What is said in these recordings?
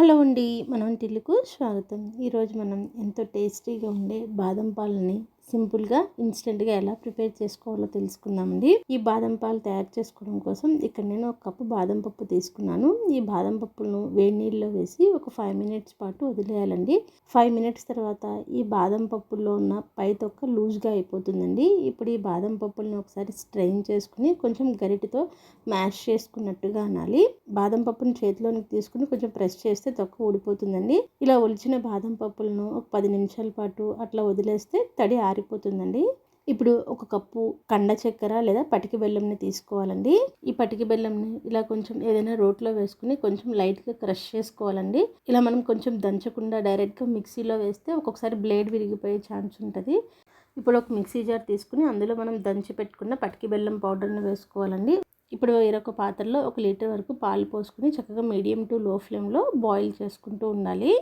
Hello అండి మన వంటిల్లుకు స్వాగతం. ఈరోజు మనం ఎంతో టేస్టీగా ఉండే బాదం పాలని సింపుల్గా ఇన్స్టెంట్గా ఎలా ప్రిపేర్ చేసుకోవాలో తెలుసుకుందామండి. ఈ బాదం పాలు తయారు చేసుకోవడం కోసం ఇక్కడ నేను ఒక కప్పు బాదం పప్పు తీసుకున్నాను. ఈ బాదం పప్పులను వేడి నీళ్ళలో వేసి ఒక ఫైవ్ మినిట్స్ పాటు వదిలేయాలండి. ఫైవ్ మినిట్స్ తర్వాత ఈ బాదం పప్పుల్లో ఉన్న పై తొక్క లూజ్గా అయిపోతుందండి. ఇప్పుడు ఈ బాదం పప్పుల్ని ఒకసారి స్ట్రెయిన్ చేసుకుని కొంచెం గరిటితో మ్యాష్ చేసుకున్నట్టుగా అనాలి. బాదం పప్పుని చేతిలోనికి తీసుకుని కొంచెం ప్రెస్ చేస్తే తొక్క ఊడిపోతుందండి. ఇలా ఒలిచిన బాదం పప్పులను ఒక పది నిమిషాల పాటు అట్లా వదిలేస్తే తడి ఆరి సరిపోతుందండి ఇప్పుడు ఒక కప్పు కండ చక్కెర లేదా పటికి బెల్లంని తీసుకోవాలండి. ఈ పటికి బెల్లంని ఇలా కొంచెం ఏదైనా రోట్లో వేసుకుని కొంచెం లైట్గా క్రష్ చేసుకోవాలండి. ఇలా మనం కొంచెం దంచకుండా డైరెక్ట్గా మిక్సీలో వేస్తే ఒక్కొక్కసారి బ్లేడ్ విరిగిపోయే ఛాన్స్ ఉంటుంది. ఇప్పుడు ఒక మిక్సీ జార్ తీసుకుని అందులో మనం దంచి పెట్టుకున్న పటికి బెల్లం పౌడర్ని వేసుకోవాలండి. ఇప్పుడు వేరొక పాత్రలో ఒక లీటర్ వరకు పాలు పోసుకుని చక్కగా మీడియం టు లో ఫ్లేమ్లో బాయిల్ చేసుకుంటూ ఉండాలి.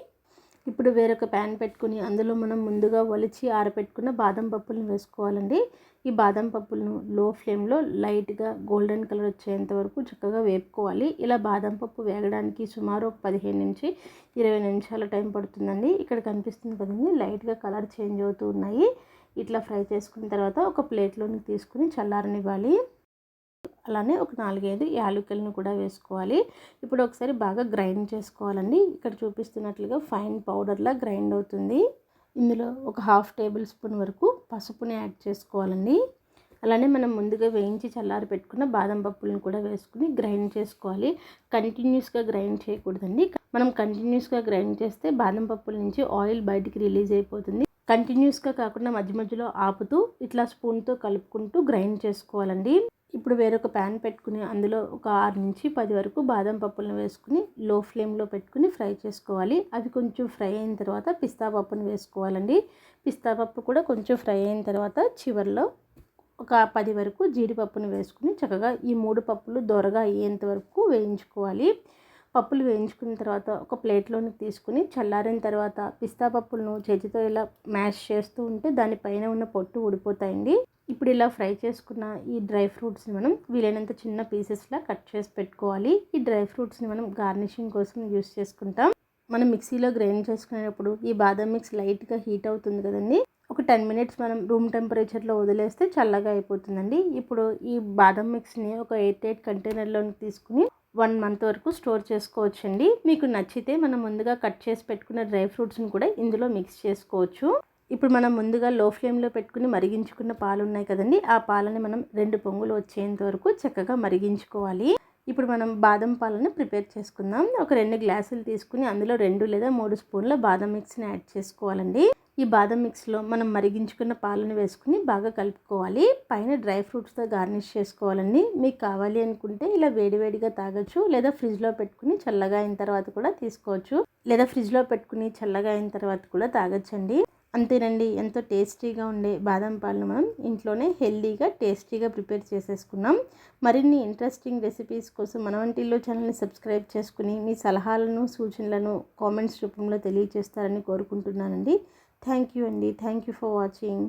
ఇప్పుడు వేరొక ప్యాన్ పెట్టుకుని అందులో మనం ముందుగా ఒలిచి ఆరపెట్టుకున్న బాదం పప్పులను వేసుకోవాలండి. ఈ బాదం పప్పులను లో ఫ్లేమ్లో లైట్గా గోల్డెన్ కలర్ వచ్చేంత వరకు చక్కగా వేపుకోవాలి. ఇలా బాదం పప్పు వేగడానికి సుమారు పదిహేను నుంచి ఇరవై నిమిషాల టైం పడుతుందండి. ఇక్కడ కనిపిస్తుంది కదండి లైట్గా కలర్ చేంజ్ అవుతూ ఉన్నాయి. ఇట్లా ఫ్రై చేసుకున్న తర్వాత ఒక ప్లేట్లోని తీసుకుని చల్లారనివ్వాలి. అలానే ఒక నాలుగైదు యాలకులను కూడా వేసుకోవాలి. ఇప్పుడు ఒకసారి బాగా గ్రైండ్ చేసుకోవాలండి. ఇక్కడ చూపిస్తున్నట్లుగా ఫైన్ పౌడర్లా గ్రైండ్ అవుతుంది. ఇందులో ఒక హాఫ్ టేబుల్ స్పూన్ వరకు పసుపుని యాడ్ చేసుకోవాలండి. అలానే మనం ముందుగా వేయించి చల్లారి పెట్టుకున్న బాదం పప్పులను కూడా వేసుకుని గ్రైండ్ చేసుకోవాలి. కంటిన్యూస్గా గ్రైండ్ చేయకూడదండి. మనం కంటిన్యూస్గా గ్రైండ్ చేస్తే బాదం పప్పుల నుంచి ఆయిల్ బయటికి రిలీజ్ అయిపోతుంది. కంటిన్యూస్గా కాకుండా మధ్య మధ్యలో ఆపుతూ ఇట్లా స్పూన్తో కలుపుకుంటూ గ్రైండ్ చేసుకోవాలండి. ఇప్పుడు వేరొక ప్యాన్ పెట్టుకుని అందులో ఒక ఆరు నుంచి పది వరకు బాదం పప్పులను వేసుకుని లో ఫ్లేమ్లో పెట్టుకుని ఫ్రై చేసుకోవాలి. అవి కొంచెం ఫ్రై అయిన తర్వాత పిస్తా పప్పును వేసుకోవాలండి. పిస్తా పప్పు కూడా కొంచెం ఫ్రై అయిన తర్వాత చివరిలో ఒక పది వరకు జీడిపప్పును వేసుకుని చక్కగా ఈ మూడు పప్పులు దొరగా అయ్యేంత వరకు వేయించుకోవాలి. పప్పులు వేయించుకున్న తర్వాత ఒక ప్లేట్లోని తీసుకుని చల్లారిన తర్వాత పిస్తా పప్పులను చేతితో ఇలా మ్యాష్ చేస్తూ ఉంటే దానిపైన ఉన్న పొట్టు ఊడిపోతాయండి. ఇప్పుడు ఇలా ఫ్రై చేసుకున్న ఈ డ్రై ఫ్రూట్స్ని మనం వీలైనంత చిన్న పీసెస్లా కట్ చేసి పెట్టుకోవాలి. ఈ డ్రై ఫ్రూట్స్ని మనం గార్నిషింగ్ కోసం యూస్ చేసుకుంటాం. మనం మిక్సీలో గ్రైండ్ చేసుకునేటప్పుడు ఈ బాదం మిక్స్ లైట్గా హీట్ అవుతుంది కదండి? ఒక టెన్ మినిట్స్ మనం రూమ్ టెంపరేచర్లో వదిలేస్తే చల్లగా అయిపోతుందండి. ఇప్పుడు ఈ బాదం మిక్స్ని ఒక ఎయిట్ ఎయిట్ కంటైనర్లోకి తీసుకుని వన్ మంత్ వరకు స్టోర్ చేసుకోవచ్చండి. మీకు నచ్చితే మనం ముందుగా కట్ చేసి పెట్టుకున్న డ్రై ఫ్రూట్స్ని కూడా ఇందులో మిక్స్ చేసుకోవచ్చు. ఇప్పుడు మనం ముందుగా లో ఫ్లేమ్లో పెట్టుకుని మరిగించుకున్న పాలు ఉన్నాయి కదండి ఆ పాలని మనం రెండు పొంగులు వచ్చేంత వరకు చక్కగా మరిగించుకోవాలి. ఇప్పుడు మనం బాదం పాలను ప్రిపేర్ చేసుకుందాం. ఒక రెండు గ్లాసులు తీసుకుని అందులో రెండు లేదా మూడు స్పూన్ల బాదం మిక్స్ని యాడ్ చేసుకోవాలండి. ఈ బాదం మిక్స్లో మనం మరిగించుకున్న పాలను వేసుకుని బాగా కలుపుకోవాలి. పైన డ్రై ఫ్రూట్స్తో గార్నిష్ చేసుకోవాలండి. మీకు కావాలి అనుకుంటే ఇలా వేడివేడిగా తాగొచ్చు లేదా ఫ్రిడ్జ్లో పెట్టుకుని చల్లగా అయిన తర్వాత కూడా తీసుకోవచ్చు. లేదా ఫ్రిడ్జ్లో పెట్టుకుని చల్లగా అయిన తర్వాత కూడా తాగొచ్చండి. అంతేనండి. ఎంతో టేస్టీగా ఉండే బాదం పాలను మనం ఇంట్లోనే హెల్దీగా టేస్టీగా ప్రిపేర్ చేసేసుకున్నాం. మరిన్ని ఇంట్రెస్టింగ్ రెసిపీస్ కోసం మన వంటిల్లో ఛానల్ని సబ్స్క్రైబ్ చేసుకుని మీ సలహాలను సూచనలను కామెంట్స్ రూపంలో తెలియజేస్తారని కోరుకుంటున్నానండి. థ్యాంక్ యూ అండి. Thank you for watching.